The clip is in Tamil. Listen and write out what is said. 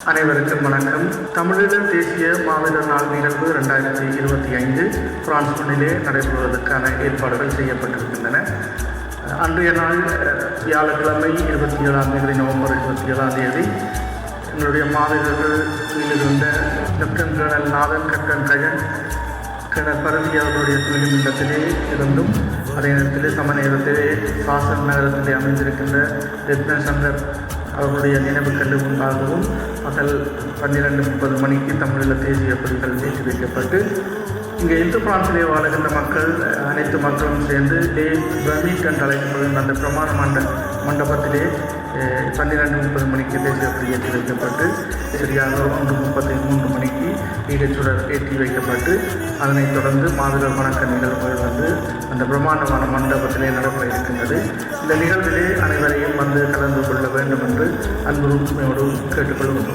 அனைவருக்கும் வணக்கம். தமிழீழ தேசிய மாவீரர் நாள் நிகழ்வு ரெண்டாயிரத்தி இருபத்தி ஐந்து பிரான்ஸ் மண்ணிலே நடைபெறுவதற்கான ஏற்பாடுகள் செய்யப்பட்டிருக்கின்றன. அன்றைய நாள் வியாழக்கிழமை இருபத்தி ஏழாம் தேதி நவம்பர் இருபத்தி ஏழாம் தேதி எங்களுடைய மாவீரர்கள் இருந்த lieutenant colonel Nathan captain Gajan கிணர் பரவி அவர்களுடைய தொழில் இல்லத்திலே இருந்தும் அதே நேரத்திலே சம நேரத்திலே சாசன் நகரத்திலே அமைந்திருக்கின்ற ரத்ன சங்கர் அவருடைய நினைவு கல்லு முன்பாகவும் பகல் பன்னிரெண்டு முப்பது மணிக்கு தமிழில் தேசிய கொடிகள் ஏற்றி வைக்கப்பட்டு இங்கே இந்து பிரான்சிலே வாழுகின்ற மக்கள் அனைத்து மக்களும் சேர்ந்து டே பிரமீட் என்று அழைக்கப்படுகின்ற அந்த பிரமாண மண்ட மண்டபத்திலே பன்னிரெண்டு முப்பது மணிக்கு தேசிய கொடி ஏற்றி வைக்கப்பட்டு சரியாக ஒன்று முப்பத்தி மூன்று மணிக்கு ஈரச்சுடர் ஏற்றி வைக்கப்பட்டு அதனைத் தொடர்ந்து மாவீரர் வணக்க நிகழ்வுகள் வந்து அந்த பிரம்மாண்டமான மண்டபத்திலே நடைபெற இருக்கின்றது. இந்த நிகழ்விலே அனைவரையும் வந்து கலந்து கொள்ள ಧರ್ಮಗಳು ನಾವು ಅರಿತುಕೊಳ್ಳಬಹುದು